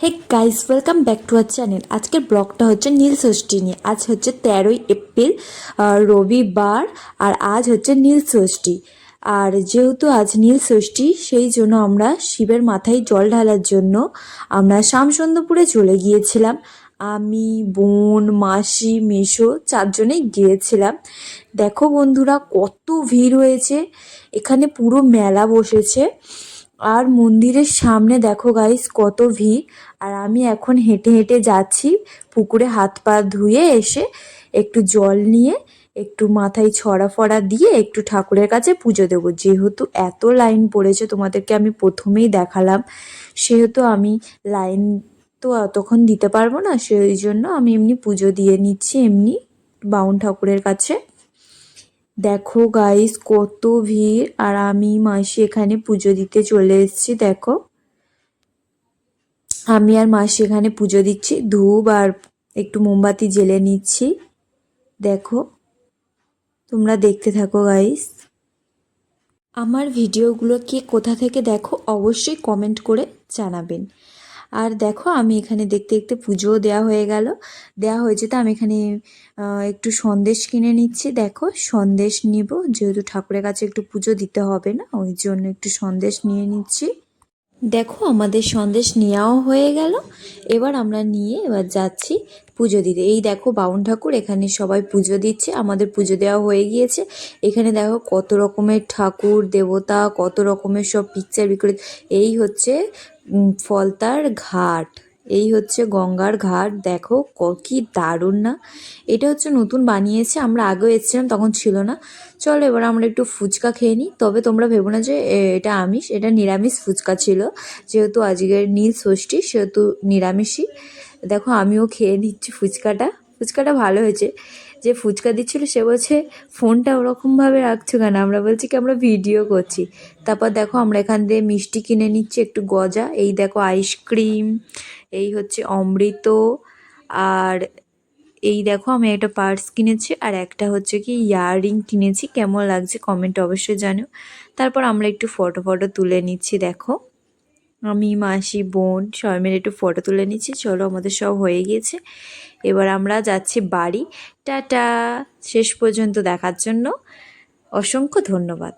Hey guys welcome back to our channel আজকের ব্লগটা হচ্ছে নীল ষষ্ঠী নিয়ে। আজ হচ্ছে তেরোই এপ্রিল রবিবার, আর আজ হচ্ছে নীল ষষ্ঠী। আর যেহেতু আজ নীল ষষ্ঠী, সেই জন্য আমরা শিবের মাথায় জল ঢালার জন্য আমরা শামসন্দপুরে চলে গিয়েছিলাম। আমি, বোন, মাসি মেশো চারজনেই গিয়েছিলাম। দেখো বন্ধুরা, কত ভিড় হয়েছে। এখানে পুরো মেলা বসেছে। আর মন্দিরের সামনে দেখো গাইস কত ভিড়। আর আমি এখন হেঁটে হেঁটে যাচ্ছি, পুকুরে হাত পা ধুয়ে এসে একটু জল নিয়ে, একটু মাথায় ছড়া ফড়া দিয়ে একটু ঠাকুরের কাছে পুজো দেবো। যেহেতু এত লাইন পড়েছে, তোমাদেরকে আমি প্রথমেই দেখালাম। সেহেতু আমি লাইন তো তখন দিতে পারব না, সেই জন্য আমি এমনি পুজো দিয়ে নিচ্ছি, এমনি বাউন ঠাকুরের কাছে। দেখো গাইস কত ভিড়। আর আমি মাসি এখানে পুজো দিতে চলে এসেছি, দেখো। আমি আর মাসি এখানে পুজো দিচ্ছি। ধূপ আর একটু মোমবাতি জেলে নিচ্ছি। দেখো, তোমরা দেখতে থাকো গাইস আমার ভিডিওগুলো কে কোথা থেকে দেখো অবশ্যই কমেন্ট করে জানাবেন। আর দেখো, আমি এখানে দেখতে দেখতে পুজোও দেওয়া হয়ে গেল। দেওয়া হয়েছে তো, আমি এখানে একটু সন্দেশ কিনে নিচ্ছি। দেখো, সন্দেশ নিব, যেহেতু ঠাকুরের কাছে একটু পুজো দিতে হবে না, ওই জন্য একটু সন্দেশ নিয়ে নিচ্ছি। দেখো, আমাদের সন্দেশ নেওয়াও হয়ে গেল। এবার আমরা নিয়ে এবার যাচ্ছি পুজো দিতে। এই দেখো, বাউন ঠাকুর, এখানে সবাই পুজো দিচ্ছে। আমাদের পুজো দেওয়া হয়ে গিয়েছে। এখানে দেখো, কত রকমের ঠাকুর, দেবতা, কত রকমের সব পিকচার বিক্রি। এই হচ্ছে ফলতার ঘাট। এই হচ্ছে গঙ্গার ঘাট। দেখো ক- দারুণ না। এটা হচ্ছে নতুন বানিয়েছে, আমরা আগেও এসেছিলাম, তখন ছিল না। চলো এবার আমরা একটু ফুচকা খেয়ে নিই। তবে তোমরা ভেবো না যে এটা আমিষ। এটা নিরামিষ ফুচকা ছিল, যেহেতু আজকের নীল ষষ্ঠী, সেহেতু নিরামিষই। দেখো আমিও খেয়ে নিচ্ছি ফুচকাটা। ফুচকাটা ভালো হয়েছে। যে ফুচকা দিচ্ছিল সে বলছে, ফোনটা ওরকমভাবে রাখছো কেন? আমরা বলছি কি, আমরা ভিডিও করছি। তারপর দেখো আমরা এখান দিয়ে মিষ্টি কিনে নিচ্ছি, একটু গজা। এই দেখো আইসক্রিম, এই হচ্ছে অমৃত, আর এই দেখো আমি একটা পার্স কিনেছি, আর একটা হচ্ছে কি ইয়াররিং কিনেছি। কেমন লাগছে কমেন্ট অবশ্যই জানো তারপর আমরা একটু ফটো ফটো তুলে নিচ্ছি, দেখো। আমি, মাসি, বোন সবাই মিলে একটু ফটো তুলে নিচ্ছি। চলো, আমাদের সব হয়ে গিয়েছে। এবার আমরা যাচ্ছি বাড়ি। টাটা! শেষ পর্যন্ত দেখার জন্য অসংখ্য ধন্যবাদ।